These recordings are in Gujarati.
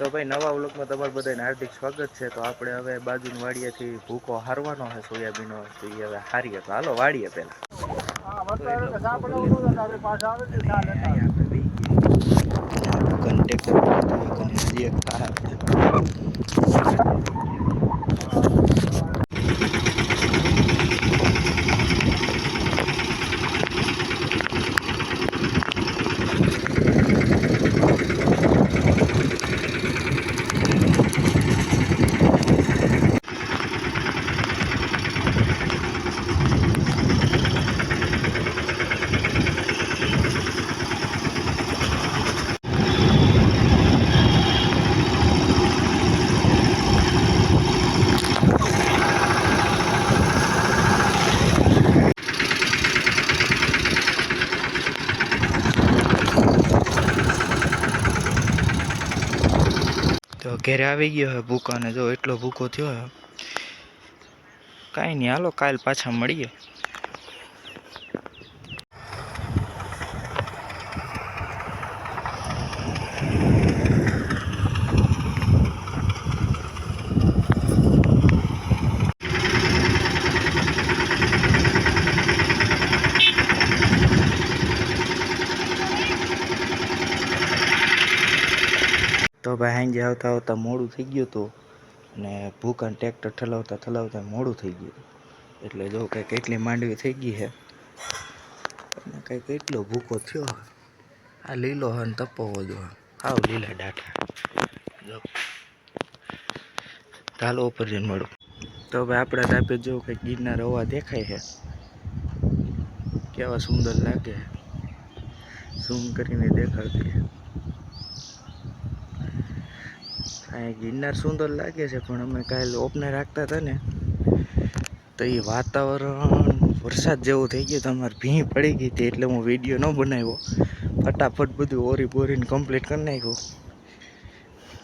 તો ભાઈ નવા વ્લોગમાં તમારું બધાને હાર્દિક સ્વાગત છે. તો આપણે હવે બાજુની વાડીએથી ભૂકો હારવાનો છે સોયાબીનો તો એ હવે હારીએ. તો હાલો વાડીએ પહેલાં. અહીંયા તો ઘેરે આવી ગયો હે ભૂકો અને જો એટલો ભૂકો થયો હે. કાંઈ નહીં. હાલો, કાલ પાછા મળીએ. તો ભાઈ સાંજે આવતા આવતા મોડું થઈ ગયું હતું અને ભૂકાન ટ્રેક્ટર ઠલાવતા ઠલાવતા મોડું થઈ ગયું એટલે જો કંઈ કેટલી માંડવી થઈ ગઈ છે, અને કંઈક એટલો ભૂકો થયો આ લીલો હે ને તપોવો જો આવ લીલા ડાટા જો. ચાલો ઉપર જઈને મળું. તો ભાઈ આપણા ધાબે જો કંઈક ગિરનાર હવા દેખાય છે. કેવા સુંદર લાગે ઝૂમ કરીને દેખાડતી છે અહીં ગિરનાર સુંદર લાગે છે, પણ અમે કાલે ઓપને રાખતા હતા ને, તો એ વાતાવરણ વરસાદ જેવું થઈ ગયું તમારે ભીં પડી ગઈ હતી, એટલે હું વીડિયો ન બનાવ્યો. ફટાફટ બધું ઓરી બોરીને કમ્પ્લીટ કરી નાખ્યું.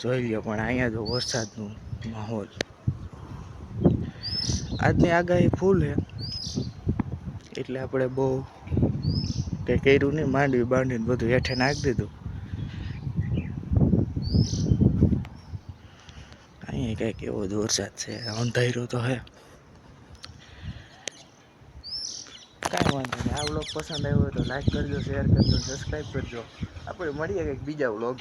જોઈ લ્યો, પણ અહીંયા જો વરસાદનું માહોલ. આજની આગાહી ફૂલ છે. એટલે આપણે બહુ કંઈ કર્યું નહીં, માંડવી બાંધીને બધું હેઠે નાખી દીધું. અહીંયા કંઈક એવો જ વરસાદ છે અંધાર્યો તો હે કાંઈ વાંધો નહીં. આ વ્લોગ પસંદ આવ્યો હોય તો લાઈક કરજો શેર કરજો સબસ્ક્રાઈબ કરજો. આપણે મળીએ કંઈક બીજા વ્લોગ